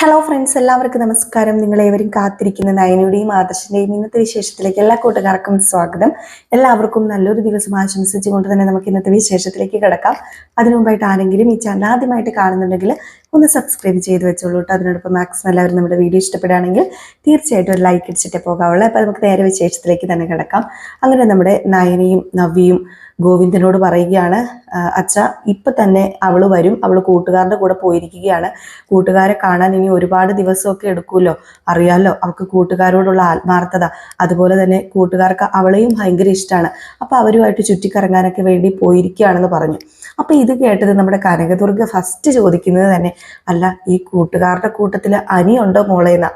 Hello friends എല്ലാവർക്കും നമസ്കാരം. നിങ്ങളേവരും കാത്തിരിക്കുന്ന നയനയുടെയും ആദർശിന്റെയും ഇന്നത്തെ വിശേഷത്തിലേക്ക് എല്ലാ കൂട്ടുകാർക്കും സ്വാഗതം. എല്ലാവർക്കും നല്ലൊരു ദിവസം ആശംസിച്ചുകൊണ്ട് തന്നെ നമുക്ക് ഇന്നത്തെ വിശേഷത്തിലേക്ക് കിടക്കാം. അതിനു മുമ്പായിട്ട് ആരെങ്കിലും ഈ ചാനൽ ആദ്യമായിട്ട് കാണുന്നുണ്ടെങ്കിൽ ഒന്ന് സബ്സ്ക്രൈബ് ചെയ്ത് വെച്ചോളൂ കേട്ടോ. അതിനോടൊപ്പം മാക്സിമം എല്ലാവരും നമ്മുടെ വീഡിയോ ഇഷ്ടപ്പെടുകയാണെങ്കിൽ തീർച്ചയായിട്ടും ഒരു ലൈക്ക് അടിച്ചിട്ടേ പോകാവുള്ളൂ. അപ്പോൾ നമുക്ക് നേരെ വിശേഷത്തിലേക്ക് തന്നെ കിടക്കാം. അങ്ങനെ നമ്മുടെ നയനയും നവ്യയും ഗോവിന്ദനോട് പറയുകയാണ് "ആ, അച്ഛ ഇപ്പം തന്നെ അവൾ വരും. അവൾ കൂട്ടുകാരുടെ കൂടെ പോയിരിക്കുകയാണ്. കൂട്ടുകാരെ കാണാൻ ഇനി ഒരുപാട് ദിവസമൊക്കെ എടുക്കുമല്ലോ. അറിയാമല്ലോ അവൾക്ക് കൂട്ടുകാരോടുള്ള ആത്മാർത്ഥത. അതുപോലെ തന്നെ കൂട്ടുകാർക്ക് അവളെയും ഭയങ്കര ഇഷ്ടമാണ് അപ്പോൾ അവരുമായിട്ട് ചുറ്റിക്കറങ്ങാനൊക്കെ വേണ്ടി പോയിരിക്കുകയാണെന്ന് പറഞ്ഞു. അപ്പോൾ ഇത് കേട്ടത് നമ്മുടെ കനകദുർഗ ഫസ്റ്റ് ചോദിക്കുന്നത് തന്നെ അല്ല ഈ കൂട്ടുകാരുടെ കൂട്ടത്തിൽ അനിയുണ്ടോ മോളേന്ന.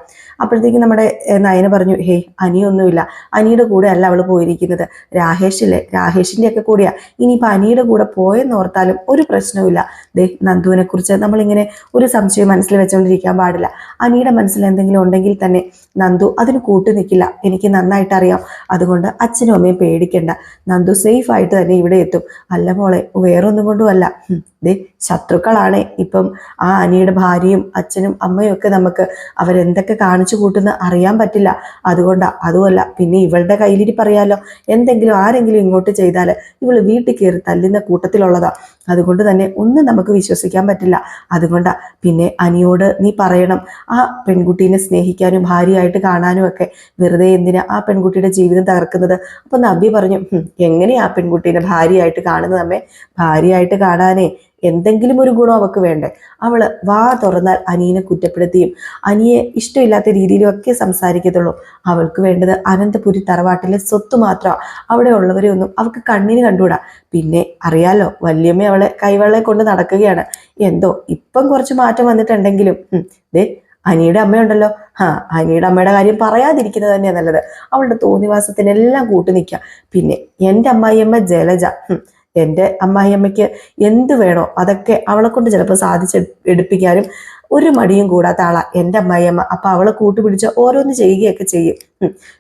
അപ്പോഴത്തേക്കും നമ്മുടെ നയന പറഞ്ഞു ഹേയ് അനിയൊന്നുമില്ല. അനിയുടെ കൂടെ അല്ല അവൾ പോയിരിക്കുന്നത്. രാഹേഷില്ലേ? രാഹേഷിന്റെ ഒക്കെ കൂടിയാ. ഇനിയിപ്പോൾ അനിയുടെ കൂടെ പോയെന്ന് ഓർത്താലും ഒരു പ്രശ്നവുമില്ല. ദേ നന്ദുവിനെ കുറിച്ച് നമ്മളിങ്ങനെ ഒരു സംശയം മനസ്സിൽ വെച്ചുകൊണ്ടിരിക്കാൻ പാടില്ല. അനിയുടെ മനസ്സിൽ എന്തെങ്കിലും ഉണ്ടെങ്കിൽ തന്നെ നന്ദു അതിന് കൂട്ടു നിൽക്കില്ല എനിക്ക് നന്നായിട്ട് അറിയാം. അതുകൊണ്ട് അച്ഛനും അമ്മയും പേടിക്കണ്ട. നന്ദു സേഫ് ആയിട്ട് തന്നെ ഇവിടെ എത്തും. അല്ല മോളെ വേറൊന്നും കൊണ്ടുമല്ല ദേ ശത്രുക്കളാണ്. ഇപ്പം ആ അനിയുടെ ഭാര്യയും അച്ഛനും അമ്മയും ഒക്കെ നമുക്ക് അവരെന്തൊക്കെ കാണിച്ചു കൂട്ടുന്ന അറിയാൻ പറ്റില്ല. അതുകൊണ്ടാ അതുമല്ല പിന്നെ ഇവളുടെ കയ്യിലിരി പറയാലോ. എന്തെങ്കിലും ആരെങ്കിലും ഇങ്ങോട്ട് ചെയ്താൽ ഇവൾ വീട്ടിൽ കയറി തല്ലുന്ന കൂട്ടത്തിലുള്ളതാ. അതുകൊണ്ട് തന്നെ ഒന്നും നമുക്ക് വിശ്വസിക്കാൻ പറ്റില്ല. അതുകൊണ്ടാ പിന്നെ അനിയോട് നീ പറയണം ആ പെൺകുട്ടീനെ സ്നേഹിക്കാനും ഭാര്യയായിട്ട് കാണാനും ഒക്കെ വെറുതെ എന്തിനാ ആ പെൺകുട്ടിയുടെ ജീവിതം തകർക്കുന്നത്? അപ്പൊ നബി പറഞ്ഞു "ഹും, എങ്ങനെയാ ആ പെൺകുട്ടീനെ ഭാര്യയായിട്ട് കാണുന്നത് അമ്മേ? ഭാര്യയായിട്ട് കാണാനേ എന്തെങ്കിലും ഒരു ഗുണം അവൾക്ക് വേണ്ടേ. അവൾ വാ തുറന്നാൽ അനിയനെ കുറ്റപ്പെടുത്തിയും. അനിയെ ഇഷ്ടമില്ലാത്ത രീതിയിലും ഒക്കെ സംസാരിക്കത്തുള്ളൂ. അവൾക്ക് വേണ്ടത് അനന്തപുരി തറവാട്ടിലെ സ്വത്ത് മാത്രമാണ് അവിടെ ഉള്ളവരെ ഒന്നും അവൾക്ക് കണ്ണിന് കണ്ടുകൂടാ. പിന്നെ അറിയാലോ വല്യമ്മ അവളെ കൈവെള്ളെ കൊണ്ട് നടക്കുകയാണ്. എന്തോ ഇപ്പം കുറച്ച് മാറ്റം വന്നിട്ടുണ്ടെങ്കിലും. ദേ അനിയുടെ അമ്മയുണ്ടല്ലോ. ആ അനിയുടെ അമ്മയുടെ കാര്യം പറയാതിരിക്കുന്നത് തന്നെയാണ് നല്ലത്. അവളുടെ തോന്നിവാസത്തിനെല്ലാം കൂട്ടു നിൽക്കുക പിന്നെ എന്റെ അമ്മായിയമ്മ ജലജ. എന്റെ അമ്മായിയമ്മയ്ക്ക് എന്ത് വേണോ അതൊക്കെ അവളെ കൊണ്ട് ചിലപ്പോൾ സാധിച്ച് എടുപ്പിക്കാനും ഒരു മടിയും കൂടാത്ത ആളാണ് എന്റെ അമ്മായിയമ്മ അപ്പോൾ അവളെ കൂട്ടുപിടിച്ച് ഓരോന്ന് ചെയ്യുകയൊക്കെ ചെയ്യും.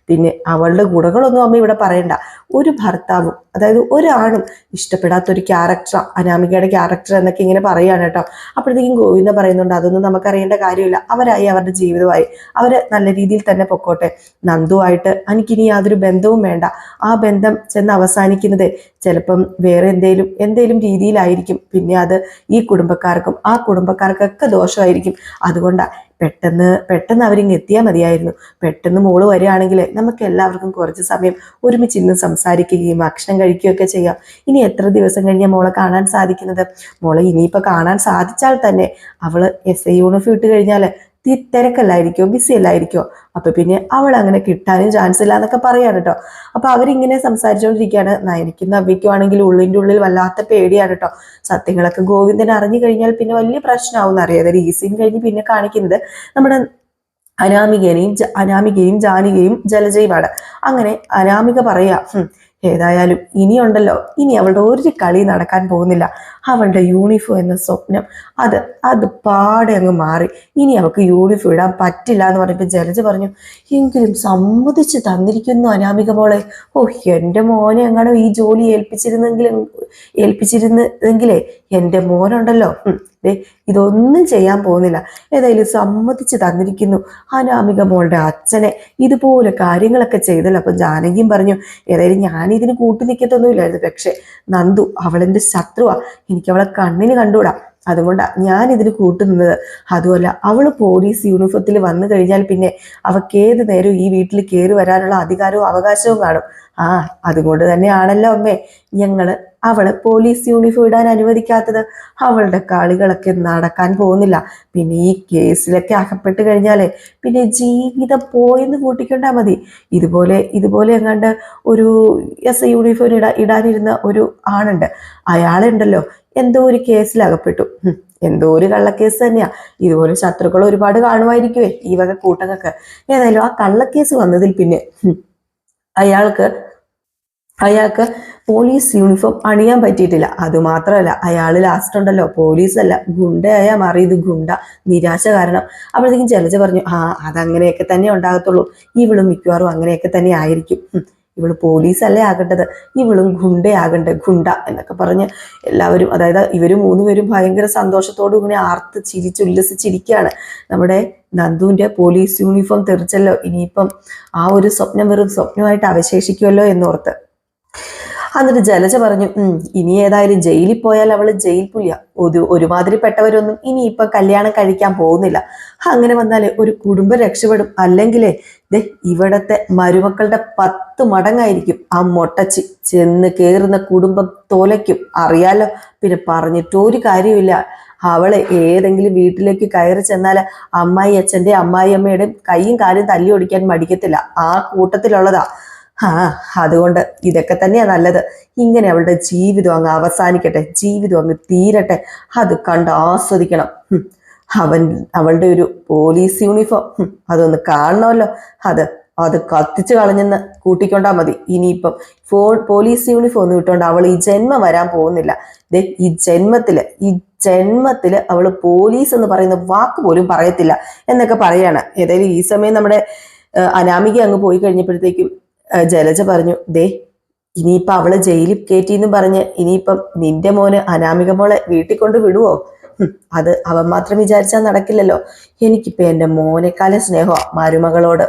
പിന്നെ അവളുടെ ഗുണങ്ങളൊന്നും അമ്മ ഇവിടെ പറയണ്ട. ഒരു ഭർത്താവും അതായത് ഒരാണും ഇഷ്ടപ്പെടാത്ത ഒരു ക്യാരക്ടർ അനാമികയുടെ ക്യാരക്ടർ എന്നൊക്കെ ഇങ്ങനെ പറയുകയാണ് കേട്ടോ. അപ്പോഴത്തേക്കും ഗോവിന്ദ പറയുന്നുണ്ട് അതൊന്നും നമുക്കറിയേണ്ട കാര്യമില്ല. അവരായി അവരുടെ ജീവിതമായി അവർ നല്ല രീതിയിൽ തന്നെ പൊക്കോട്ടെ. നന്ദുവായിട്ട് എനിക്കിനി യാതൊരു ബന്ധവും വേണ്ട. ആ ബന്ധം ചെന്ന് അവസാനിക്കുന്നത് ചിലപ്പം വേറെ എന്തേലും എന്തേലും രീതിയിലായിരിക്കും. പിന്നെ അത് ഈ കുടുംബക്കാർക്കും ആ കുടുംബക്കാർക്കൊക്കെ ദോഷമായിരിക്കും. അതുകൊണ്ടാണ് പെട്ടെന്ന് പെട്ടെന്ന് അവരിങ്ങ് എത്തിയാൽ മതിയായിരുന്നു. പെട്ടെന്ന് മോൾ വരികയാണെങ്കിൽ നമുക്ക് എല്ലാവർക്കും കുറച്ച് സമയം ഒരുമിച്ച് ഇന്ന് സംസാരിക്കുകയും ഭക്ഷണം കഴിക്കുകയൊക്കെ ചെയ്യാം. ഇനി എത്ര ദിവസം കഴിഞ്ഞാൽ മോളെ കാണാൻ സാധിക്കുന്നത്? മോളെ ഇനിയിപ്പോൾ കാണാൻ സാധിച്ചാൽ തന്നെ അവൾ എസ് ഐ യൂണിഫോം ഇട്ട് കഴിഞ്ഞാൽ തിരക്കല്ലായിരിക്കോ ബിസി അല്ലായിരിക്കോ? അപ്പൊ പിന്നെ അവൾ അങ്ങനെ കിട്ടാനും ചാൻസ് ഇല്ല എന്നൊക്കെ പറയാണ് കേട്ടോ അപ്പൊ അവരിങ്ങനെ സംസാരിച്ചുകൊണ്ടിരിക്കുകയാണ് എനിക്ക് നവ്യക്കും ആണെങ്കിൽ ഉള്ളിന്റെ ഉള്ളിൽ വല്ലാത്ത പേടിയാണ് കേട്ടോ സത്യങ്ങളൊക്കെ ഗോവിന്ദൻ അറിഞ്ഞു കഴിഞ്ഞാൽ പിന്നെ വലിയ പ്രശ്നമാവും അറിയാതെ ഈസിയും കഴിഞ്ഞ് പിന്നെ കാണിക്കുന്നത് നമ്മുടെ അനാമികനെയും അനാമികയും ജാനികയും ജലജയുമാണ്. അങ്ങനെ അനാമിക പറയാ "ഹും, ഏതായാലും ഇനിയുണ്ടല്ലോ. ഇനി അവളുടെ ഒരു കളി നടക്കാൻ പോകുന്നില്ല. അവളുടെ യൂണിഫോം എന്ന സ്വപ്നം അത് അത് പാടെ അങ്ങ് മാറി. ഇനി അവൾക്ക് യൂണിഫോം ഇടാൻ പറ്റില്ല എന്ന് പറഞ്ഞപ്പോൾ ജലജ പറഞ്ഞു എങ്കിലും സമ്മതിച്ച് തന്നിരിക്കുന്നു അനാമിക മോളെ. ഓ എന്റെ മോനെ എങ്ങാണോ ഈ ജോലി ഏൽപ്പിച്ചിരുന്നെങ്കിലും ഏൽപ്പിച്ചിരുന്നെങ്കിലേ എന്റെ മോനുണ്ടല്ലോ. ദേ ഇതൊന്നും ചെയ്യാൻ പോകുന്നില്ല. ഏതായാലും സമ്മതിച്ച് തന്നിരിക്കുന്നു. അനാമിക മോളുടെ അച്ഛനെ ഇതുപോലെ കാര്യങ്ങളൊക്കെ ചെയ്തല്ലോ. അപ്പം ജാനകിയും പറഞ്ഞു ഏതായാലും ഞാൻ ഇതിന് കൂട്ടു നിൽക്കത്തൊന്നുമില്ലായിരുന്നു പക്ഷെ നന്ദു അവളെന്റെ ശത്രുവാ. എനിക്ക് അവളെ കണ്ണിന് കണ്ടുകൂടാ. അതുകൊണ്ടാണ് ഞാൻ ഇതിന് കൂട്ടുനിന്നത് അതുമല്ല അവൾ പോലീസ് യൂണിഫോത്തിൽ വന്നു കഴിഞ്ഞാൽ പിന്നെ അവൾക്ക് ഏത് നേരവും ഈ വീട്ടിൽ കയറി വരാനുള്ള അധികാരവും അവകാശവും കാണും. ആ അതുകൊണ്ട് തന്നെയാണല്ലോ അമ്മേ. ഞങ്ങൾ അവളെ പോലീസ് യൂണിഫോം ഇടാൻ അനുവദിക്കാത്തത്. അവളുടെ കളികളൊക്കെ നടക്കാൻ പോകുന്നില്ല. പിന്നെ ഈ കേസിലൊക്കെ അകപ്പെട്ട് കഴിഞ്ഞാലേ പിന്നെ ജീവിതം പോയെന്ന് കൂട്ടിക്കൊണ്ടാ മതി. ഇതുപോലെ ഇതുപോലെ എങ്ങാണ്ട് ഒരു എസ് ഐ യൂണിഫോം ഇടാ ഇടാനിരുന്ന ഒരു ആണുണ്ട്. അയാളുണ്ടല്ലോ. എന്തോ ഒരു കേസിൽ അകപ്പെട്ടു. എന്തോ ഒരു കള്ളക്കേസ് തന്നെയാ. ഇതുപോലെ ശത്രുക്കൾ ഒരുപാട് കാണുമായിരിക്കുവേ ഈ വക കൂട്ടങ്ങൾക്ക് ഏതായാലും ആ കള്ളക്കേസ് വന്നതിൽ പിന്നെ അയാൾക്ക് അയാൾക്ക് പോലീസ് യൂണിഫോം അണിയാൻ പറ്റിയിട്ടില്ല. അതുമാത്രമല്ല അയാൾ ലാസ്റ്റ് ഉണ്ടല്ലോ പോലീസ് അല്ല ഗുണ്ടയായ മാറിയത് ഗുണ്ട നിരാശ കാരണം. അപ്പോഴത്തേക്കും ജലജ പറഞ്ഞു ആ അതങ്ങനെയൊക്കെ തന്നെ ഉണ്ടാകത്തുള്ളൂ. ഇവളും മിക്കവാറും അങ്ങനെയൊക്കെ തന്നെ ആയിരിക്കും. ഇവൾ പോലീസല്ലേ ആകേണ്ടത്? ഇവളും ഗുണ്ടയാകണ്ടേ ഗുണ്ട എന്നൊക്കെ പറഞ്ഞ് എല്ലാവരും അതായത് ഇവർ മൂന്നുപേരും ഭയങ്കര സന്തോഷത്തോടു ഇങ്ങനെ ആർത്ത് ചിരിച്ചുല്ലസിച്ചിരിക്കുകയാണ് നമ്മുടെ നന്ദുവിന്റെ പോലീസ് യൂണിഫോം തെറിച്ചല്ലോ. ഇനിയിപ്പം ആ ഒരു സ്വപ്നം വെറും സ്വപ്നമായിട്ട് അവശേഷിക്കുമല്ലോ എന്നോർത്ത്. എന്നിട്ട് ജലജ പറഞ്ഞു ഇനി ഏതായാലും ജയിലിൽ പോയാൽ അവൾ ജയിൽ പുലിയ. ഒരു ഒരുമാതിരിപ്പെട്ടവരൊന്നും ഇനി ഇപ്പൊ കല്യാണം കഴിക്കാൻ പോകുന്നില്ല. അങ്ങനെ വന്നാലേ ഒരു കുടുംബം രക്ഷപ്പെടും. അല്ലെങ്കിലേ ദേ ഇവിടത്തെ മരുമക്കളുടെ പത്ത് മടങ്ങായിരിക്കും ആ മൊട്ടച്ചി. ചെന്ന് കയറുന്ന കുടുംബം തോലയ്ക്കും. അറിയാലോ? പിന്നെ പറഞ്ഞിട്ട് ഒരു കാര്യമില്ല അവൾ ഏതെങ്കിലും വീട്ടിലേക്ക് കയറി ചെന്നാൽ അമ്മായി അച്ഛന്റെ അമ്മായി അമ്മയുടെയും കൈയും കാലും തല്ലി ഓടിക്കാൻ മടിക്കത്തില്ല. ആ കൂട്ടത്തിലുള്ളതാ. ആ അതുകൊണ്ട് ഇതൊക്കെ തന്നെയാ നല്ലത്. ഇങ്ങനെ അവളുടെ ജീവിതം അങ്ങ് അവസാനിക്കട്ടെ ജീവിതം അങ്ങ് തീരട്ടെ. അത് കണ്ട് ആസ്വദിക്കണം. അവൻ അവളുടെ ഒരു പോലീസ് യൂണിഫോം. അതൊന്ന് കാണണമല്ലോ. അത് അത് കത്തിച്ചു കളഞ്ഞെന്ന് കൂട്ടിക്കൊണ്ടാ മതി. ഇനിയിപ്പം ഫോ പോലീസ് യൂണിഫോം ഒന്നും ഇട്ടുകൊണ്ട് അവൾ ഈ ജന്മം വരാൻ പോകുന്നില്ല. ഈ ജന്മത്തിൽ ഈ ജന്മത്തിൽ അവൾ പോലീസ് എന്ന് പറയുന്ന വാക്ക് പോലും പറയത്തില്ല എന്നൊക്കെ പറയാണ്. ഏതായാലും ഈ സമയം നമ്മുടെ അനാമിക അങ്ങ് പോയി കഴിഞ്ഞപ്പോഴത്തേക്കും ജലജ പറഞ്ഞു ദേ ഇനിയിപ്പൊ അവളെ ജയിലിൽ കയറ്റിന്ന് പറഞ്ഞ് ഇനിയിപ്പം നിന്റെ മോന് അനാമിക മോളെ വീട്ടിൽ കൊണ്ട് വിടുവോ? അത് അവൻ മാത്രം വിചാരിച്ചാൽ നടക്കില്ലല്ലോ. എനിക്കിപ്പോ എന്റെ മോനെക്കാളും സ്നേഹമാ മരുമകളോട്.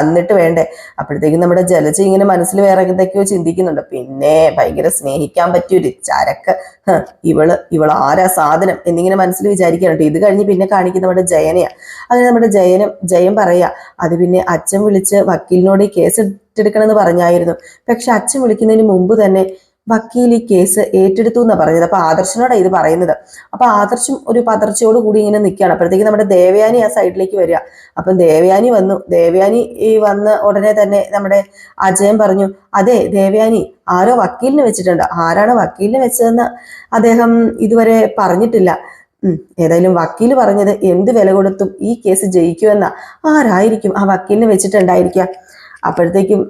എന്നിട്ട് വേണ്ടേ. അപ്പോഴത്തേക്കും നമ്മുടെ ജലജ ഇങ്ങനെ മനസ്സിൽ വേറെ എന്തൊക്കെയോ ചിന്തിക്കുന്നുണ്ട്. പിന്നെ ഭയങ്കര സ്നേഹിക്കാൻ പറ്റിയൊരു ചരക്ക്. ഹ, ഇവൾ ഇവൾ ആരാ സാധനം എന്നിങ്ങനെ മനസ്സിൽ വിചാരിക്കാനുണ്ട് ഇത് കഴിഞ്ഞ് പിന്നെ കാണിക്കുന്ന നമ്മുടെ ജയനെയാ. അങ്ങനെ നമ്മുടെ ജയനം ജയം പറയാ അത് പിന്നെ അച്ഛൻ വിളിച്ച് വക്കീലിനോട് കേസ് എടുക്കണമെന്ന് പറഞ്ഞായിരുന്നു. പക്ഷെ അച്ഛൻ വിളിക്കുന്നതിന് മുമ്പ് തന്നെ വക്കീൽ ഈ കേസ് ഏറ്റെടുത്തു എന്ന് പറഞ്ഞത് അപ്പൊ ആദർശനോട് ഇത് പറയുന്നത്. അപ്പൊ ആദർശം ഒരു പതർച്ചയോട് കൂടി ഇങ്ങനെ നിൽക്കുകയാണ്. അപ്പോഴത്തേക്ക് നമ്മുടെ ദേവയാനി ആ സൈഡിലേക്ക് വരിക. അപ്പം ദേവയാനി വന്നു. ദേവയാനി ഈ വന്ന് ഉടനെ തന്നെ നമ്മുടെ അജയൻ പറഞ്ഞു അതെ ദേവയാനി ആരോ വക്കീലിനെ വെച്ചിട്ടുണ്ട്. ആരാണ് വക്കീലിനെ വെച്ചതെന്ന് അദ്ദേഹം ഇതുവരെ പറഞ്ഞിട്ടില്ല. ഏതായാലും വക്കീൽ പറഞ്ഞത് എന്ത് വില കൊടുത്തും ഈ കേസ് ജയിക്കുമെന്ന. ആരായിരിക്കും ആ വക്കീലിനെ വെച്ചിട്ടുണ്ടായിരിക്കുക? അപ്പോഴത്തേക്കും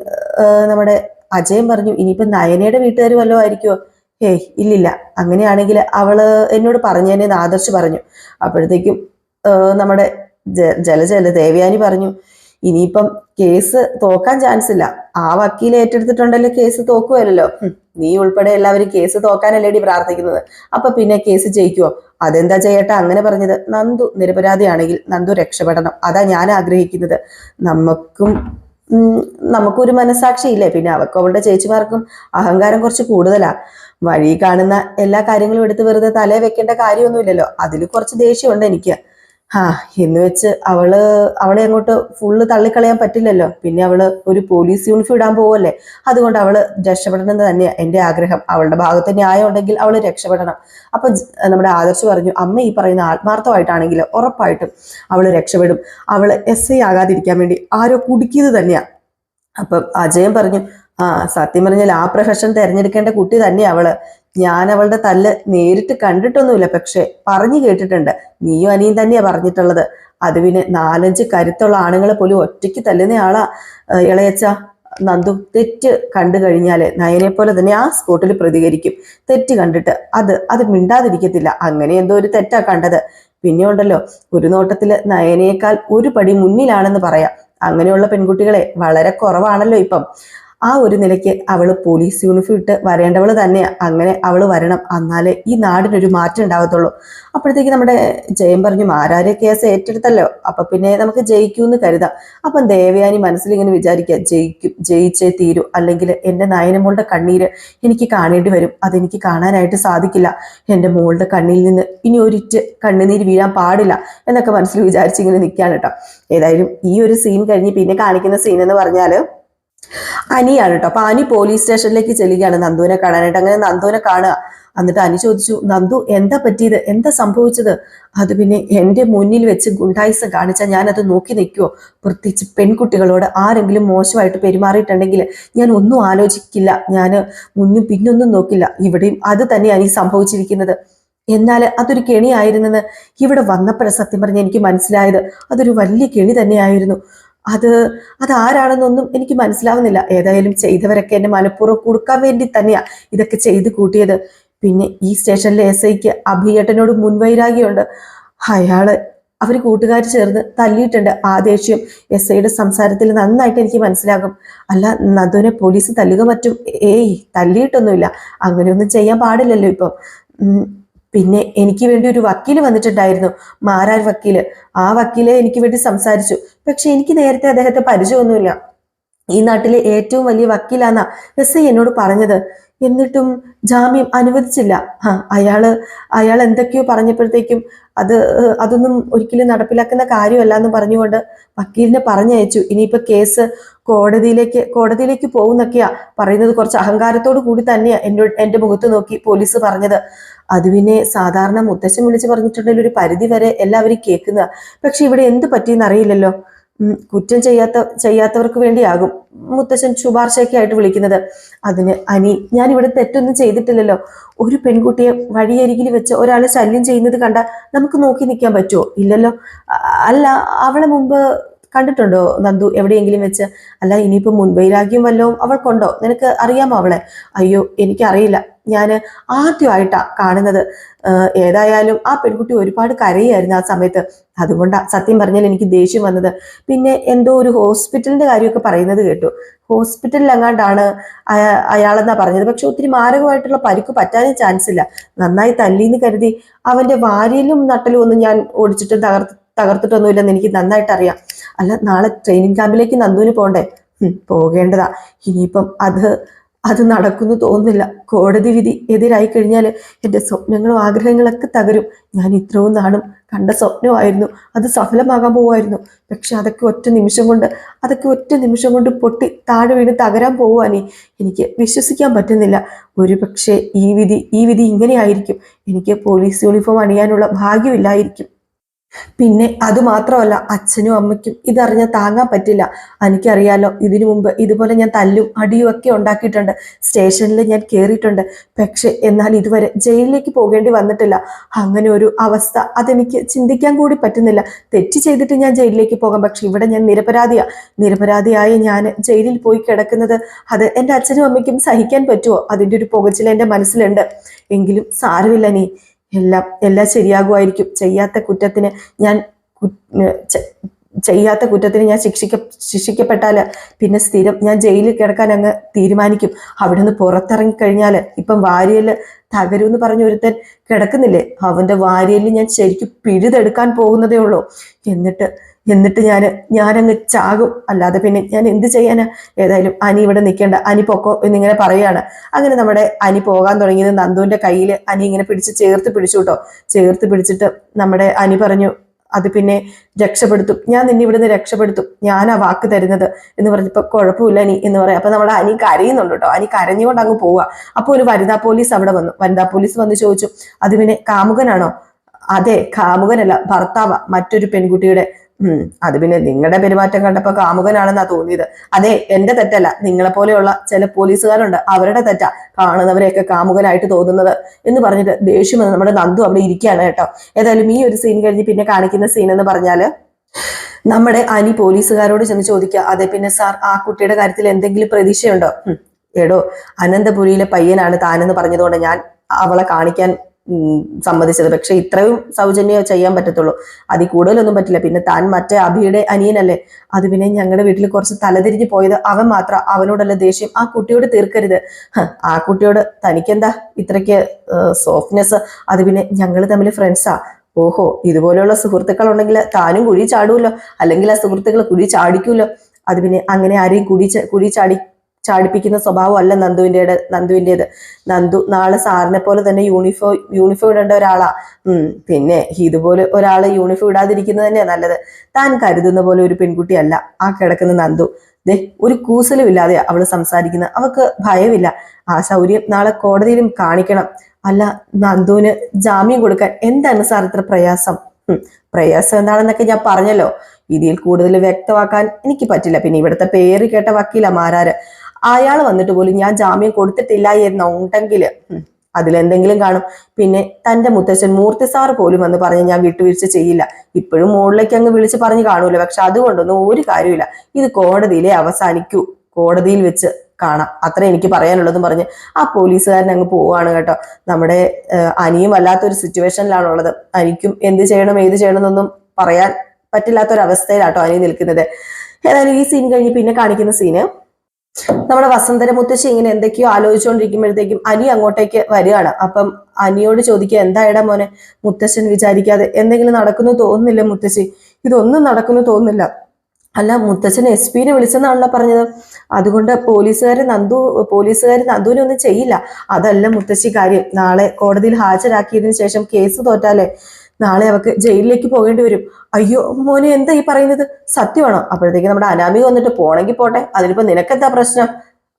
നമ്മുടെ അജയൻ പറഞ്ഞു ഇനിയിപ്പോ നയനയുടെ വീട്ടുകാർ വല്ലതും ആയിരിക്കുമോ ഏയ് ഇല്ലില്ല. അങ്ങനെയാണെങ്കിൽ അവൾ എന്നോട് പറഞ്ഞേനെ ആദർശ് പറഞ്ഞു. അപ്പോഴത്തേക്കും നമ്മുടെ ജലജല ദേവയാനി പറഞ്ഞു ഇനിയിപ്പം കേസ് തോക്കാൻ ചാൻസ് ഇല്ല ആ വക്കീൽ ഏറ്റെടുത്തിട്ടുണ്ടല്ലോ കേസ് തോക്കുമല്ലോ നീ ഉൾപ്പെടെ എല്ലാവരും കേസ് തോക്കാനല്ലേടി പ്രാർത്ഥിക്കുന്നത്. അപ്പൊ പിന്നെ കേസ് ജയിക്കുവോ? അതെന്താ ചെയ്യട്ടെ അങ്ങനെ പറഞ്ഞത്? നന്ദു നിരപരാധിയാണെങ്കിൽ നന്ദു രക്ഷപ്പെടണം. അതാ ഞാൻ ആഗ്രഹിക്കുന്നത്. നമുക്കും നമുക്കൊരു മനസാക്ഷി ഇല്ലേ പിന്നെ അവർക്ക് അവളുടെ ചേച്ചിമാർക്കും അഹങ്കാരം കുറച്ച് കൂടുതലാ. വഴി കാണുന്ന എല്ലാ കാര്യങ്ങളും എടുത്ത് വെറുതെ തലേ വെക്കേണ്ട കാര്യമൊന്നുമില്ലല്ലോ. അതിൽ കുറച്ച് ദേഷ്യമുണ്ട് എനിക്ക്. ആ എന്ന് വെച്ച് അവൾ അവളെ അങ്ങോട്ട് ഫുള്ള് തള്ളിക്കളയാൻ പറ്റില്ലല്ലോ. പിന്നെ അവൾ ഒരു പോലീസ് യൂണിഫോം ഇടാൻ പോവല്ലേ? അതുകൊണ്ട് അവൾ രക്ഷപ്പെടണം എന്ന് തന്നെയാ എന്റെ ആഗ്രഹം. അവളുടെ ഭാഗത്ത് ന്യായം ഉണ്ടെങ്കിൽ അവൾ രക്ഷപ്പെടണം. അപ്പൊ നമ്മുടെ ആദർശ് പറഞ്ഞു അമ്മ ഈ പറയുന്ന ആത്മാർത്ഥമായിട്ടാണെങ്കിൽ ഉറപ്പായിട്ടും അവൾ രക്ഷപ്പെടും. അവൾ എസ് ഐ ആകാതിരിക്കാൻ വേണ്ടി ആരോ കുടുക്കിയത് തന്നെയാ. അപ്പം അജയൻ പറഞ്ഞു ആ സത്യം പറഞ്ഞാൽ ആ പ്രൊഫഷൻ തിരഞ്ഞെടുക്കേണ്ട കുട്ടി തന്നെയാ അവൾ. ഞാൻ അവളുടെ തല്ല് നേരിട്ട് കണ്ടിട്ടൊന്നുമില്ല പക്ഷെ പറഞ്ഞു കേട്ടിട്ടുണ്ട്. നീയും അനിയും തന്നെയാ പറഞ്ഞിട്ടുള്ളത്. അത് പിന്നെ നാലഞ്ച് കരുത്തുള്ള ആണുങ്ങളെ പോലും ഒറ്റയ്ക്ക് തല്ലുന്ന ആളാ ഇളയച്ച. നന്ദു തെറ്റ് കണ്ടു കഴിഞ്ഞാൽ നയനെ പോലെ തന്നെ ആ സ്പോട്ടിൽ പ്രതികരിക്കും. തെറ്റ് കണ്ടിട്ട് അത് അത് മിണ്ടാതിരിക്കത്തില്ല. അങ്ങനെ എന്തോ ഒരു തെറ്റാ കണ്ടത്. പിന്നെ ഉണ്ടല്ലോ ഒരു നോട്ടത്തിൽ നയനേക്കാൾ ഒരു പടി മുന്നിലാണെന്ന് പറയാം. അങ്ങനെയുള്ള പെൺകുട്ടികളെ വളരെ കുറവാണല്ലോ ഇപ്പം. ആ ഒരു നിലയ്ക്ക് അവൾ പോലീസ് യൂണിഫോം ഇട്ട് വരേണ്ടവൾ തന്നെ അങ്ങനെ അവൾ വരണം. എന്നാലേ ഈ നാടിനൊരു മാറ്റം ഉണ്ടാകത്തുള്ളൂ. അപ്പോഴത്തേക്ക് നമ്മുടെ ജയം പറഞ്ഞു ആരാരെ കേസ് ഏറ്റെടുത്തല്ലോ? അപ്പൊ പിന്നെ നമുക്ക് ജയിക്കൂ എന്ന് കരുതാം. അപ്പം ദേവയാനി മനസ്സിൽ ഇങ്ങനെ വിചാരിക്കുക ജയിക്കും ജയിച്ചേ തീരൂ. അല്ലെങ്കിൽ എന്റെ നയനമോളുടെ കണ്ണീര് എനിക്ക് കാണേണ്ടി വരും. അതെനിക്ക് കാണാനായിട്ട് സാധിക്കില്ല. എന്റെ മോളുടെ കണ്ണിൽ നിന്ന് ഇനി ഒരിറ്റ് കണ്ണുനീര് വീഴാൻ പാടില്ല. എന്നൊക്കെ മനസ്സിൽ വിചാരിച്ചിങ്ങനെ നിൽക്കുകയാണ് കേട്ടോ. ഏതായാലും ഈ ഒരു സീൻ കഴിഞ്ഞ് പിന്നെ കാണിക്കുന്ന സീൻ എന്ന് പറഞ്ഞാൽ അനിയാണ് കേട്ടോ അപ്പൊ അനി പോലീസ് സ്റ്റേഷനിലേക്ക് ചെല്ലുകയാണ് നന്ദുവിനെ കാണാനായിട്ട്. അങ്ങനെ നന്ദുവിനെ കാണുക. എന്നിട്ട് അനി ചോദിച്ചു നന്ദു എന്താ പറ്റിയത്? എന്താ സംഭവിച്ചത്? അത് പിന്നെ എന്റെ മുന്നിൽ വെച്ച് ഗുണ്ടായിസം കാണിച്ചാൽ ഞാനത് നോക്കി നിൽക്കുവോ? പ്രത്യേകിച്ച് പെൺകുട്ടികളോട് ആരെങ്കിലും മോശമായിട്ട് പെരുമാറിയിട്ടുണ്ടെങ്കിൽ ഞാൻ ഒന്നും ആലോചിക്കില്ല. ഞാൻ മുന്നും പിന്നൊന്നും നോക്കില്ല. ഇവിടെയും അത് തന്നെയാണ് ഈ സംഭവിച്ചിരിക്കുന്നത്. എന്നാൽ അതൊരു കെണിയായിരുന്നെന്ന് ഇവിടെ വന്നപ്പോഴ സത്യം പറഞ്ഞ് എനിക്ക് മനസ്സിലായത്. അതൊരു വലിയ കെണി തന്നെയായിരുന്നു. അത് അത് ആരാണെന്നൊന്നും എനിക്ക് മനസ്സിലാവുന്നില്ല. ഏതായാലും ചെയ്തവരൊക്കെ എന്നെ മനഃപൂർവം കൊടുക്കാൻ വേണ്ടി തന്നെയാ ഇതൊക്കെ ചെയ്ത് കൂട്ടിയത്. പിന്നെ ഈ സ്റ്റേഷനിലെ എസ് ഐക്ക് അഭിയേട്ടനോട് മുൻവൈരാഗ്യമുണ്ട്. അയാൾ അവർ കൂട്ടുകാർ ചേർന്ന് തല്ലിയിട്ടുണ്ട്. ആ ദേഷ്യം എസ് ഐയുടെ സംസാരത്തിൽ നന്നായിട്ട് എനിക്ക് മനസ്സിലാകും. അല്ല നദുവിനെ പോലീസ് തല്ലുക മറ്റും ഏയ് തല്ലിയിട്ടൊന്നുമില്ല. അങ്ങനെയൊന്നും ചെയ്യാൻ പാടില്ലല്ലോ ഇപ്പം. പിന്നെ എനിക്ക് വേണ്ടി ഒരു വക്കീൽ വന്നിട്ടുണ്ടായിരുന്നു മാരാർ വക്കീൽ. ആ വക്കീലെ എനിക്ക് വേണ്ടി സംസാരിച്ചു. പക്ഷെ എനിക്ക് നേരത്തെ അദ്ദേഹത്തെ പരിചയമൊന്നുമില്ല. ഈ നാട്ടിലെ ഏറ്റവും വലിയ വക്കീലാന്നാ എസ് ഐ എന്നോട് പറഞ്ഞത്. എന്നിട്ടും ജാമ്യം അനുവദിച്ചില്ല. അയാൾ അയാൾ എന്തൊക്കെയോ പറഞ്ഞപ്പോഴത്തേക്കും അത് അതൊന്നും ഒരിക്കലും നടപ്പിലാക്കുന്ന കാര്യമല്ല എന്ന് പറഞ്ഞുകൊണ്ട് വക്കീലിനെ പറഞ്ഞയച്ചു. ഇനിയിപ്പോ കേസ് കോടതിയിലേക്ക് കോടതിയിലേക്ക് പോകുന്നൊക്കെയാ പറയുന്നത്. കുറച്ച് അഹങ്കാരത്തോടു കൂടി തന്നെയാ എന്നോട് എന്റെ മുഖത്ത് നോക്കി പോലീസ് പറഞ്ഞത്. അത് പിന്നെ സാധാരണ മുത്തശ്ശൻ വിളിച്ച് പറഞ്ഞിട്ടുണ്ടെങ്കിൽ ഒരു പരിധി വരെ എല്ലാവരും കേൾക്കുന്ന പക്ഷെ ഇവിടെ എന്ത് പറ്റിയെന്ന് അറിയില്ലല്ലോ. കുറ്റം ചെയ്യാത്ത ചെയ്യാത്തവർക്ക് വേണ്ടിയാകും മുത്തശ്ശൻ ശുപാർശയൊക്കെ ആയിട്ട് വിളിക്കുന്നത്. അതിന് അനി ഞാൻ ഇവിടെ തെറ്റൊന്നും ചെയ്തിട്ടില്ലല്ലോ. ഒരു പെൺകുട്ടിയെ വഴിയരികിൽ വെച്ച് ഒരാളെ ശല്യം ചെയ്യുന്നത് കണ്ട നമുക്ക് നോക്കി നിൽക്കാൻ പറ്റുമോ? ഇല്ലല്ലോ. അല്ല അവളെ മുമ്പ് കണ്ടിട്ടുണ്ടോ നന്ദു എവിടെയെങ്കിലും വെച്ച്? അല്ല ഇനിയിപ്പോ മുൻവൈരാഗ്യം വല്ലതും അവൾക്കുണ്ടോ? നിനക്ക് അറിയാമോ അവളെ? അയ്യോ എനിക്കറിയില്ല. ഞാൻ ആദ്യമായിട്ടാണ് കാണുന്നത്. ഏതായാലും ആ പെൺകുട്ടി ഒരുപാട് കരയായിരുന്നു ആ സമയത്ത്. അതുകൊണ്ടാ സത്യം പറഞ്ഞാൽ എനിക്ക് ദേഷ്യം വന്നത്. പിന്നെ എന്തോ ഒരു ഹോസ്പിറ്റലിന്റെ കാര്യമൊക്കെ പറയുന്നത് കേട്ടു. ഹോസ്പിറ്റലിൽ അങ്ങാണ്ടാണ് അയ- അയാളെന്നാ പറഞ്ഞത്. പക്ഷെ ഒത്തിരി മാരകമായിട്ടുള്ള പരിക്ക് പറ്റാനും ചാൻസ് ഇല്ല നന്നായി തല്ലിന്ന് കരുതി അവന്റെ വാരിയിലും നട്ടലും ഒന്നും ഞാൻ ഓടിച്ചിട്ട് തകർത്ത് തകർത്തിട്ടൊന്നുമില്ലെന്ന് എനിക്ക് നന്നായിട്ട് അറിയാം അല്ല നാളെ ട്രെയിനിങ് ക്യാമ്പിലേക്ക് നന്ദുവിന് പോകണ്ടേ പോകേണ്ടതാ. ഇനിയിപ്പം അത് അത് നടക്കുന്നു തോന്നുന്നില്ല. കോടതി വിധി എതിരായി കഴിഞ്ഞാൽ എന്റെ സ്വപ്നങ്ങളും ആഗ്രഹങ്ങളൊക്കെ തകരും. ഞാൻ ഇത്രയും നാളും കണ്ട സ്വപ്നമായിരുന്നു. അത് സഫലമാകാൻ പോവായിരുന്നു പക്ഷെ അതൊക്കെ ഒറ്റ നിമിഷം കൊണ്ട് അതൊക്കെ ഒറ്റ നിമിഷം കൊണ്ട് പൊട്ടി താഴെ വീണ് തകരാൻ പോവാനേ എനിക്ക് വിശ്വസിക്കാൻ പറ്റുന്നില്ല. ഒരു ഈ വിധി ഈ വിധി ഇങ്ങനെയായിരിക്കും. എനിക്ക് പോലീസ് യൂണിഫോം അണിയാനുള്ള ഭാഗ്യമില്ലായിരിക്കും. പിന്നെ അത് മാത്രമല്ല അച്ഛനും അമ്മയ്ക്കും ഇതറിഞ്ഞാൽ താങ്ങാൻ പറ്റില്ല. എനിക്കറിയാലോ ഇതിനു മുമ്പ് ഇതുപോലെ ഞാൻ തല്ലും അടിയും ഒക്കെ ഉണ്ടാക്കിയിട്ടുണ്ട്. സ്റ്റേഷനിൽ ഞാൻ കയറിയിട്ടുണ്ട് പക്ഷെ എന്നാൽ ഇതുവരെ ജയിലിലേക്ക് പോകേണ്ടി വന്നിട്ടില്ല. അങ്ങനെ ഒരു അവസ്ഥ അതെനിക്ക് ചിന്തിക്കാൻ കൂടി പറ്റുന്നില്ല. തെറ്റ് ചെയ്തിട്ട് ഞാൻ ജയിലിലേക്ക് പോകാം. പക്ഷെ ഇവിടെ ഞാൻ നിരപരാധിയാ. നിരപരാധിയായ ഞാൻ ജയിലിൽ പോയി കിടക്കുന്നത് അത് എന്റെ അച്ഛനും അമ്മയ്ക്കും സഹിക്കാൻ പറ്റുമോ? അതിന്റെ ഒരു പുകച്ചിൽ എന്റെ മനസ്സിലുണ്ട്. എങ്കിലും സാരമില്ല നീ എല്ലാം എല്ലാം ശരിയാകുമായിരിക്കും. ചെയ്യാത്ത കുറ്റത്തിന് ഞാൻ ചെയ്യാത്ത കുറ്റത്തിന് ഞാൻ ശിക്ഷിക്ക ശിക്ഷിക്കപ്പെട്ടാൽ പിന്നെ സ്ഥിരം ഞാൻ ജയിലിൽ കിടക്കാൻ അങ്ങ് തീരുമാനിക്കും. അവിടെ നിന്ന് പുറത്തിറങ്ങി കഴിഞ്ഞാൽ ഇപ്പം വാരിയൽ തകരുമെന്ന് പറഞ്ഞ ഒരുത്തൻ കിടക്കുന്നില്ലേ? അവന്റെ വാരിയൽ ഞാൻ ശരിക്കും പിഴുതെടുക്കാൻ പോകുന്നതേ ഉള്ളൂ. എന്നിട്ട് എന്നിട്ട് ഞാൻ ഞാനങ്ങ് ചാകും. അല്ലാതെ പിന്നെ ഞാൻ എന്ത് ചെയ്യാനാ? ഏതായാലും അനി ഇവിടെ നിൽക്കേണ്ട. അനി പൊക്കോ എന്നിങ്ങനെ പറയുകയാണ്. അങ്ങനെ നമ്മുടെ അനി പോകാൻ തുടങ്ങിയത് നന്ദുവിന്റെ കയ്യിൽ അനി ഇങ്ങനെ പിടിച്ച് ചേർത്ത് പിടിച്ചു കേട്ടോ. ചേർത്ത് പിടിച്ചിട്ട് നമ്മുടെ അനി പറഞ്ഞു അത് പിന്നെ രക്ഷപ്പെടുത്തും. ഞാൻ നിന്നെ ഇവിടുന്ന് രക്ഷപ്പെടുത്തും. ഞാൻ ആ വാക്ക് തരുന്നത്. എന്ന് പറഞ്ഞപ്പോൾ കുഴപ്പമില്ല അനി എന്ന് പറയാം. അപ്പൊ നമ്മുടെ അനി കരയുന്നുണ്ട് കേട്ടോ. അനി കരഞ്ഞുകൊണ്ട് അങ്ങ് പോവുക. അപ്പോൾ ഒരു വനിതാ പോലീസ് അവിടെ വന്നു. വനിതാ പോലീസ് വന്ന് ചോദിച്ചു അത് പിന്നെ കാമുകനാണോ? അതെ കാമുകനല്ല ഭർത്താവ. മറ്റൊരു പെൺകുട്ടിയുടെ അത് പിന്നെ നിങ്ങളുടെ പെരുമാറ്റം കണ്ടപ്പോ കാമുകനാണെന്നാ തോന്നിയത്. അതെ എന്റെ തെറ്റല്ല. നിങ്ങളെ പോലെയുള്ള ചില പോലീസുകാരുണ്ട്. അവരുടെ തെറ്റാ. കാണുന്നവരെയൊക്കെ കാമുകനായിട്ട് തോന്നുന്നത് എന്ന് പറഞ്ഞിട്ട് ദേഷ്യം നമ്മുടെ നന്ദു അവിടെ ഇരിക്കുകയാണ് കേട്ടോ. ഏതായാലും ഈ ഒരു സീൻ കഴിഞ്ഞ് പിന്നെ കാണിക്കുന്ന സീൻ എന്ന് പറഞ്ഞാൽ നമ്മുടെ അനി പോലീസുകാരോട് ചെന്ന് ചോദിക്കുക അതെ പിന്നെ സാർ ആ കുട്ടിയുടെ കാര്യത്തിൽ എന്തെങ്കിലും പ്രതീക്ഷയുണ്ടോ? എടോ അനന്തപുരിയിലെ പയ്യനാണ് താനെന്ന് പറഞ്ഞതുകൊണ്ട് ഞാൻ അവളെ കാണിക്കാൻ സമ്മതിച്ചത്. പക്ഷെ ഇത്രയും സൗജന്യം ചെയ്യാൻ പറ്റത്തുള്ളൂ. അതിൽ കൂടുതലൊന്നും പറ്റില്ല. പിന്നെ താൻ മറ്റേ അഭിയുടെ അനിയനല്ലേ? അത് പിന്നെ ഞങ്ങളുടെ വീട്ടിൽ കുറച്ച് തലതിരിഞ്ഞു പോയത് അവൻ മാത്രം. അവനോടുള്ള ദേഷ്യം? ആ കുട്ടിയോട് തീർക്കരുത്. ആ കുട്ടിയോട് തനിക്കെന്താ ഇത്രയ്ക്ക് സോഫ്റ്റ്നെസ് അത് പിന്നെ ഞങ്ങൾ തമ്മിൽ ഫ്രണ്ട്സാ ഓഹോ ഇതുപോലെയുള്ള സുഹൃത്തുക്കൾ ഉണ്ടെങ്കിൽ താനും കുഴി ചാടുമല്ലോ അല്ലെങ്കിൽ ആ സുഹൃത്തുക്കൾ കുഴി ചാടിക്കൂലോ അത് പിന്നെ അങ്ങനെ ആരെയും കുഴി കുഴി ചാടി ചാടിപ്പിക്കുന്ന സ്വഭാവം അല്ല നന്ദുവിന്റെ നന്ദുവിന്റെത് നന്ദു നാളെ സാറിനെ പോലെ തന്നെ യൂണിഫോം യൂണിഫോം ഇടേണ്ട ഒരാളാ. ഉം പിന്നെ ഇതുപോലെ ഒരാൾ യൂണിഫോം ഇടാതിരിക്കുന്നത് തന്നെയാ നല്ലത്. താൻ കരുതുന്ന പോലെ ഒരു പെൺകുട്ടിയല്ല ആ കിടക്കുന്ന നന്ദു. ദേ ഒരു കൂസലും ഇല്ലാതെ അവൾ സംസാരിക്കുന്നത് അവക്ക് ഭയമില്ല. ആ ശൗര്യം നാളെ കോടതിയിലും കാണിക്കണം. അല്ല നന്ദുവിന് ജാമ്യം കൊടുക്കാൻ എന്താണ് സാർ ഇത്ര പ്രയാസം? പ്രയാസം എന്താണെന്നൊക്കെ ഞാൻ പറഞ്ഞല്ലോ. ഇതിൽ കൂടുതൽ വ്യക്തമാക്കാൻ എനിക്ക് പറ്റില്ല. പിന്നെ ഇവിടുത്തെ പേര് കേട്ട വക്കീല മാരാര്. അയാൾ വന്നിട്ട് പോലും ഞാൻ ജാമ്യം കൊടുത്തിട്ടില്ല എന്നുണ്ടെങ്കിൽ അതിലെന്തെങ്കിലും കാണും. പിന്നെ തന്റെ മുത്തച്ഛൻ മൂർത്തി സാർ പോലും വന്ന് പറഞ്ഞ് ഞാൻ വിട്ടുവീഴ്ച ചെയ്യില്ല. ഇപ്പോഴും മുകളിലേക്ക് അങ്ങ് വിളിച്ച് പറഞ്ഞ് കാണൂല. പക്ഷെ അതുകൊണ്ടൊന്നും ഒരു കാര്യമില്ല ഇത് കോടതിയിലെ അവസാനിക്കൂ. കോടതിയിൽ വെച്ച് കാണാം. അത്ര എനിക്ക് പറയാനുള്ളതും പറഞ്ഞ് ആ പോലീസുകാരൻ അങ്ങ് പോവാണ് കേട്ടോ. നമ്മുടെ അനിയും വല്ലാത്തൊരു സിറ്റുവേഷനിലാണുള്ളത്. അനിക്കും എന്ത് ചെയ്യണം ഏത് ചെയ്യണം എന്നൊന്നും പറയാൻ പറ്റില്ലാത്തൊരവസ്ഥയിലാട്ടോ അനി നിൽക്കുന്നത്. ഏതായാലും ഈ സീൻ കഴിഞ്ഞ് പിന്നെ കാണിക്കുന്ന സീന് നമ്മുടെ വസന്തര മുത്തശ്ശി ഇങ്ങനെ എന്തൊക്കെയോ ആലോചിച്ചുകൊണ്ടിരിക്കുമ്പോഴത്തേക്കും അനി അങ്ങോട്ടേക്ക് വരികയാണ്. അപ്പം അനിയോട് ചോദിക്കുക എന്തായിടാ മോനെ മുത്തശ്ശൻ വിചാരിക്കാതെ എന്തെങ്കിലും നടക്കുന്നു തോന്നുന്നില്ല മുത്തശ്ശി? ഇതൊന്നും നടക്കുന്നു തോന്നുന്നില്ല. അല്ല മുത്തച്ഛൻ എസ് പിനെ വിളിച്ചെന്നാണല്ലോ പറഞ്ഞത്. അതുകൊണ്ട് പോലീസുകാർ നന്ദു പോലീസുകാർ നന്ദുവിനെ ഒന്നും ചെയ്യില്ല. അതല്ല മുത്തശ്ശി കാര്യം. നാളെ കോടതിയിൽ ഹാജരാക്കിയതിനു ശേഷം കേസ് തോറ്റാലേ നാളെ അവക്ക് ജയിലിലേക്ക് പോകേണ്ടി വരും. അയ്യോ മോനെ എന്താ ഈ പറയുന്നത്? സത്യമാണോ അപ്പോഴത്തേക്ക് നമ്മുടെ അനാമിക വന്നിട്ട് പോണെങ്കിൽ പോട്ടെ അതിലിപ്പോ നിനക്കെന്താ പ്രശ്നം?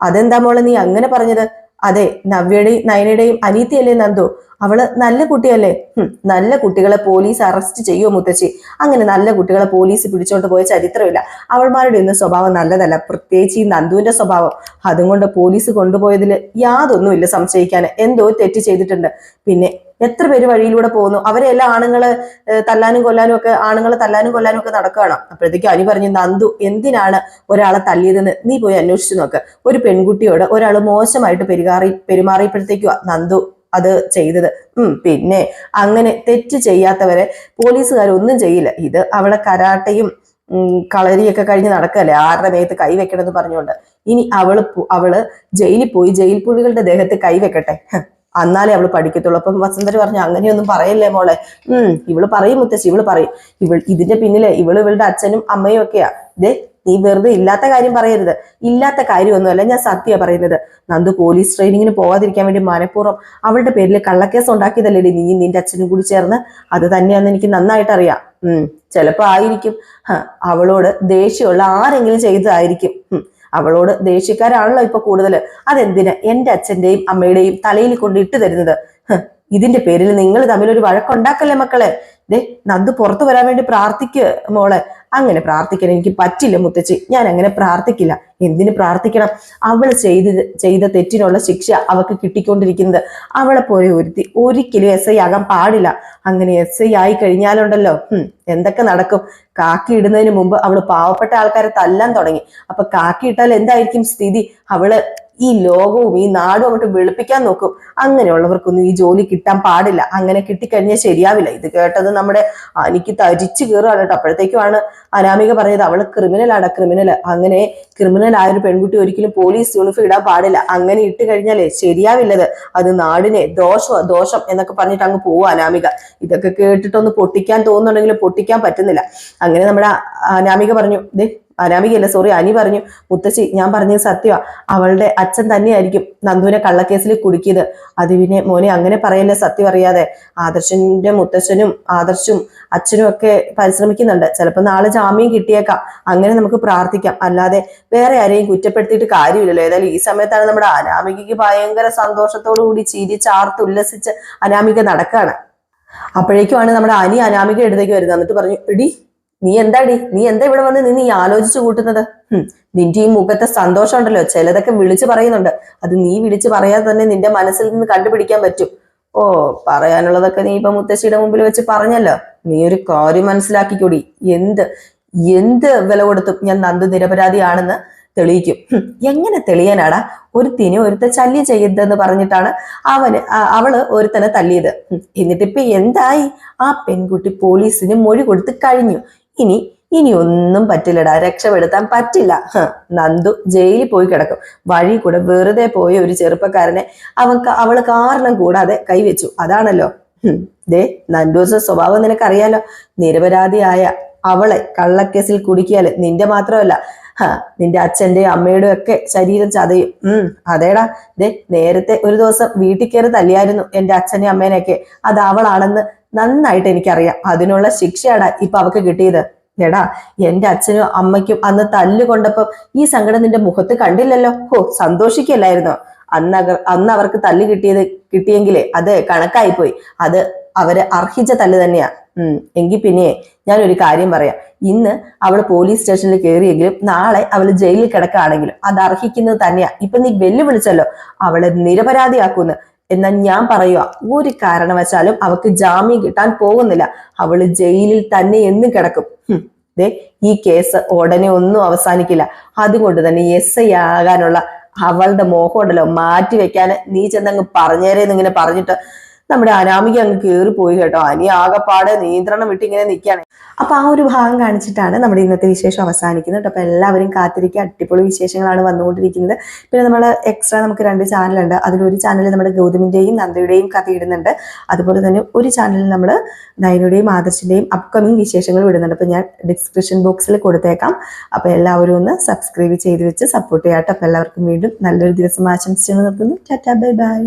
അതെന്താ മോളെ നീ അങ്ങനെ പറഞ്ഞത്? അതെ നവ്യയുടെയും നയനയുടെയും അനീതിയല്ലേ നന്ദു? അവൾ നല്ല കുട്ടിയല്ലേ? നല്ല കുട്ടികളെ പോലീസ് അറസ്റ്റ് ചെയ്യുമോ മുത്തശ്ശി? അങ്ങനെ നല്ല കുട്ടികളെ പോലീസ് പിടിച്ചോണ്ട് പോയ ചരിത്രമില്ല. അവൾമാരുടെ ഒന്നും സ്വഭാവം നല്ലതല്ല പ്രത്യേകിച്ച് ഈ നന്ദുവിന്റെ സ്വഭാവം. അതും കൊണ്ട് പോലീസ് കൊണ്ടുപോയതിൽ യാതൊന്നുമില്ല സംശയിക്കാൻ എന്തോ തെറ്റ് ചെയ്തിട്ടുണ്ട്. പിന്നെ എത്ര പേര് വഴിയിലൂടെ പോകുന്നു? അവരെല്ലാം ആണുങ്ങൾ ഏഹ്, തല്ലാനും കൊല്ലാനും ഒക്കെ ആണുങ്ങളെ തല്ലാനും കൊല്ലാനും ഒക്കെ നടക്കുകയാണ്. അപ്പോഴത്തേക്ക് അനി പറഞ്ഞു നന്ദു എന്തിനാണ് ഒരാളെ തല്ലിയതെന്ന് നീ പോയി അന്വേഷിച്ചു നോക്ക്. ഒരു പെൺകുട്ടിയോട് ഒരാൾ മോശമായിട്ട് പെരുമാറി പെരുമാറിയപ്പോഴത്തേക്കുവാ നന്ദു അത് ചെയ്തത്. ഉം പിന്നെ അങ്ങനെ തെറ്റ് ചെയ്യാത്തവരെ പോലീസുകാർ ഒന്നും ചെയ്യില്ല. ഇത് അവളെ കരാട്ടയും കളരിയൊക്കെ കഴിഞ്ഞ് നടക്കല്ലേ ആരുടെ മേത്ത് കൈവെക്കണമെന്ന് പറഞ്ഞുകൊണ്ട്. ഇനി അവൾ അവൾ ജയിലിൽ പോയി ജയിൽ പുള്ളികളുടെ ദേഹത്ത് കൈവെക്കട്ടെ ഹ്, എന്നാലേ അവൾ പഠിക്കത്തുള്ളൂ. അപ്പം വസന്തര് പറഞ്ഞു അങ്ങനെയൊന്നും പറയല്ലേ മോളെ. ഉം ഇവൾ പറയും മുത്തശ്ശി ഇവൾ പറയും. ഇവൾ ഇതിന്റെ പിന്നിലെ ഇവൾ ഇവളുടെ അച്ഛനും അമ്മയും ഒക്കെയാ. ദേ നീ വെറുതെ ഇല്ലാത്ത കാര്യം പറയരുത്. ഇല്ലാത്ത കാര്യമൊന്നുമല്ല ഞാൻ സത്യ പറയുന്നത്. നന്ദു പോലീസ് ട്രെയിനിങ്ങിന് പോവാതിരിക്കാൻ വേണ്ടി മനഃപൂർവം അവളുടെ പേരിൽ കള്ളക്കേസ് ഉണ്ടാക്കിയതല്ലേ നീ നിന്റെ അച്ഛനും കൂടി ചേർന്ന്? അത് തന്നെയാന്ന് എനിക്ക് നന്നായിട്ട് അറിയാം ഉം ചിലപ്പോ ആയിരിക്കും. അവളോട് ദേഷ്യമുള്ള ആരെങ്കിലും ചെയ്തതായിരിക്കും. അവളോട് ദേഷ്യക്കാരാണല്ലോ ഇപ്പൊ കൂടുതൽ അതെന്തിന് എന്റെ അച്ഛന്റെയും അമ്മയുടെയും തലയിൽ കൊണ്ട് ഇട്ട് തരുന്നത്? ഇതിന്റെ പേരിൽ നിങ്ങൾ തമ്മിൽ ഒരു വഴക്കുണ്ടാക്കല്ലേ മക്കളെ? ദേ നന്ദു പുറത്തു വരാൻ വേണ്ടി പ്രാർത്ഥിക്ക് മോളെ. അങ്ങനെ പ്രാർത്ഥിക്കാൻ എനിക്ക് പറ്റില്ല മുത്തച്ഛി. ഞാൻ അങ്ങനെ പ്രാർത്ഥിക്കില്ല. എന്തിന് പ്രാർത്ഥിക്കണം? അവൾ ചെയ്ത് ചെയ്ത തെറ്റിനുള്ള ശിക്ഷ അവൾക്ക് കിട്ടിക്കൊണ്ടിരിക്കുന്നത്. അവളെ പോലെ ഒരുത്തി ഒരിക്കലും എസ് ഐ ആകാൻ പാടില്ല. അങ്ങനെ എസ് ഐ ആയി കഴിഞ്ഞാലുണ്ടല്ലോ. എന്തൊക്കെ നടക്കും? കാക്കി ഇടുന്നതിന് മുമ്പ് അവൾ പാവപ്പെട്ട ആൾക്കാരെ തല്ലാൻ തുടങ്ങി. അപ്പൊ കാക്കി ഇട്ടാൽ എന്തായിരിക്കും സ്ഥിതി? അവൾ ഈ ലോകവും ഈ നാടും അങ്ങോട്ട് വെളുപ്പിക്കാൻ നോക്കും. അങ്ങനെയുള്ളവർക്കൊന്നും ഈ ജോലി കിട്ടാൻ പാടില്ല. അങ്ങനെ കിട്ടിക്കഴിഞ്ഞാൽ ശരിയാവില്ല. ഇത് കേട്ടത് നമ്മുടെ എനിക്ക് തരിച്ചു കയറുകയാണ് കേട്ടോ. അപ്പോഴത്തേക്കുമാണ് അനാമിക പറഞ്ഞത് അവൾ ക്രിമിനലാണ് ക്രിമിനൽ അങ്ങനെ ക്രിമിനൽ ആയ ഒരു പെൺകുട്ടി ഒരിക്കലും പോലീസ് യൂണിഫോം ഇടാൻ പാടില്ല. അങ്ങനെ ഇട്ട് കഴിഞ്ഞാലേ ശരിയാവില്ലത്. അത് നാടിനെ ദോഷം ദോഷം എന്നൊക്കെ പറഞ്ഞിട്ട് അങ്ങ് പോവുക അനാമിക. ഇതൊക്കെ കേട്ടിട്ടൊന്ന് പൊട്ടിക്കാൻ തോന്നുന്നുണ്ടെങ്കിൽ പൊട്ടിക്കാൻ പറ്റുന്നില്ല. അങ്ങനെ നമ്മുടെ അനാമിക പറഞ്ഞു ദേ അനാമികയല്ല? സോറി അനി പറഞ്ഞു മുത്തശ്ശി ഞാൻ പറഞ്ഞത് സത്യമാ അവളുടെ അച്ഛൻ തന്നെയായിരിക്കും നന്ദുവിനെ കള്ളക്കേസിൽ കുടുക്കിയത്. അത് പിന്നെ മോനെ അങ്ങനെ പറയല്ലേ സത്യം അറിയാതെ. ആദർശന്റെ മുത്തശ്ശനും ആദർശും അച്ഛനും ഒക്കെ പരിശ്രമിക്കുന്നുണ്ട്. ചിലപ്പോൾ നാളെ ജാമ്യം കിട്ടിയേക്കാം. അങ്ങനെ നമുക്ക് പ്രാർത്ഥിക്കാം. അല്ലാതെ വേറെ ആരെയും കുറ്റപ്പെടുത്തിയിട്ട് കാര്യമില്ലല്ലോ. ഏതായാലും ഈ സമയത്താണ് നമ്മുടെ അനാമികയ്ക്ക് ഭയങ്കര സന്തോഷത്തോടു കൂടി ചിരി ചാർത്ത് ഉല്ലസിച്ച് അനാമിക നടക്കുകയാണ് അപ്പോഴേക്കുമാണ് നമ്മുടെ അനി അനാമിക എടുത്തേക്ക് വരുന്നത്. എന്നിട്ട് പറഞ്ഞു എടി നീ എന്താടി? നീ എന്താ ഇവിടെ വന്ന് നീ നീ ആലോചിച്ചു കൂട്ടുന്നത്? നിന്റെ ഈ മുഖത്തെ സന്തോഷം ഉണ്ടല്ലോ ചിലതൊക്കെ വിളിച്ചു പറയുന്നുണ്ട്. അത് നീ വിളിച്ചു പറയാതെ തന്നെ നിന്റെ മനസ്സിൽ നിന്ന് കണ്ടുപിടിക്കാൻ പറ്റും. ഓ പറയാനുള്ളതൊക്കെ നീ ഇപ്പൊ മുത്തശ്ശിയുടെ മുമ്പിൽ വെച്ച് പറഞ്ഞല്ലോ. നീ ഒരു കാര്യം മനസ്സിലാക്കിക്കൂടി. എന്ത് എന്ത് വില കൊടുത്തും ഞാൻ നന്ദു നിരപരാധിയാണെന്ന് തെളിയിക്കും. എങ്ങനെ തെളിയാനാടാ? ഒരുത്തിനെ ഒരുത്ത ശല്യം ചെയ്യരുതെന്ന് പറഞ്ഞിട്ടാണ് അവന് അവൾ ഒരുത്തനെ തല്ലിയത്. എന്നിട്ടിപ്പൊ എന്തായി? ആ പെൺകുട്ടി പോലീസിന് മൊഴി കൊടുത്ത് കഴിഞ്ഞു. ഇനി ഇനി ഒന്നും പറ്റില്ലടാ. രക്ഷപ്പെടുത്താൻ പറ്റില്ല. നന്ദു ജയിലിൽ പോയി കിടക്കും. വഴി കൂടെ വെറുതെ പോയ ഒരു ചെറുപ്പക്കാരനെ അവൻ അവൾ കാരണം കൂടാതെ കൈവച്ചു. അതാണല്ലോ. ദേ നന്ദുസ സ്വഭാവം നിനക്കറിയാലോ. നിരപരാധിയായ അവളെ കള്ളക്കേസിൽ കുടുക്കിയാൽ നിന്റെ മാത്രമല്ല. നിന്റെ അച്ഛന്റെ അമ്മയുടെയും ഒക്കെ ശരീരം ചതയും. ഉം അതേടാ. ദേ നേരത്തെ ഒരു ദിവസം വീട്ടിൽ കയറി തല്ലിയായിരുന്നു എന്റെ അച്ഛനെയും അമ്മേനെയൊക്കെ. അത് അവളാണെന്ന് നന്നായിട്ട് എനിക്കറിയാം. അതിനുള്ള ശിക്ഷയാടാ ഇപ്പൊ അവക്ക് കിട്ടിയത്. എടാ എന്റെ അച്ഛനും അമ്മയ്ക്കും അന്ന് തല്ല് കൊണ്ടപ്പോ ഈ സങ്കടം നിന്റെ മുഖത്ത് കണ്ടില്ലല്ലോ? ഹോ സന്തോഷിക്കല്ലായിരുന്നോ? അന്ന് അന്ന് അവർക്ക് തല്ല് കിട്ടിയത് കിട്ടിയെങ്കിലേ അത് കണക്കായി പോയി അത് അവർ അർഹിച്ച തല്ല് തന്നെയാ. ഉം എങ്കിൽ പിന്നെ ഒരു കാര്യം പറയാം. ഇന്ന് അവൾ പോലീസ് സ്റ്റേഷനിൽ കയറിയെങ്കിലും നാളെ അവൾ ജയിലിൽ കിടക്കുകയാണെങ്കിലും അത് അർഹിക്കുന്നത് തന്നെയാ. ഇപ്പൊ നീ വെല്ലുവിളിച്ചല്ലോ. അവളെ നിരപരാധിയാക്കുന്നു എന്നാൽ ഞാൻ പറയുക ഒരു കാരണവശാലും അവക്ക് ജാമ്യം കിട്ടാൻ പോകുന്നില്ല. അവൾ ജയിലിൽ തന്നെ എന്നും കിടക്കും. ദേ ഈ കേസ് ഉടനെ ഒന്നും അവസാനിക്കില്ല. അതുകൊണ്ട് തന്നെ എസ് ഐ ആകാനുള്ള അവളുടെ മോഹം ഉണ്ടല്ലോ മാറ്റി വെക്കാൻ നീ ചെന്നങ്ങ് പറഞ്ഞേരേന്ന് ഇങ്ങനെ പറഞ്ഞിട്ട് നമ്മുടെ അനാമിക അങ്ങ് കയറി പോയി കേട്ടോ. അനി ആകെപ്പാടെ നിയന്ത്രണം വിട്ട് ഇങ്ങനെ നിൽക്കുകയാണ് അപ്പൊ ആ ഒരു ഭാഗം കാണിച്ചിട്ടാണ് നമ്മുടെ ഇന്നത്തെ വിശേഷം അവസാനിക്കുന്നത്. അപ്പൊ എല്ലാവരും കാത്തിരിക്കുക. അടിപൊളി വിശേഷങ്ങളാണ് വന്നുകൊണ്ടിരിക്കുന്നത്. പിന്നെ നമ്മൾ എക്സ്ട്രാ നമുക്ക് രണ്ട് ചാനലുണ്ട് അതിലൊരു ചാനലിൽ നമ്മുടെ ഗൗതമിന്റെയും നന്ദയുടെയും കഥ ഇടുന്നുണ്ട്. അതുപോലെ തന്നെ ഒരു ചാനലിൽ നമ്മൾ നയനയുടെയും ആദർശിന്റെയും അപ്കമിങ് വിശേഷങ്ങൾ ഇടുന്നുണ്ട്. അപ്പൊ ഞാൻ ഡിസ്ക്രിപ്ഷൻ ബോക്സിൽ കൊടുത്തേക്കാം. അപ്പൊ എല്ലാവരും ഒന്ന് സബ്സ്ക്രൈബ് ചെയ്ത് വെച്ച് സപ്പോർട്ട് ചെയ്യാട്ടോ. അപ്പൊ എല്ലാവർക്കും വീണ്ടും നല്ലൊരു ദിവസം ആശംസിച്ചു നിർത്തുന്നു. Tata bye bye.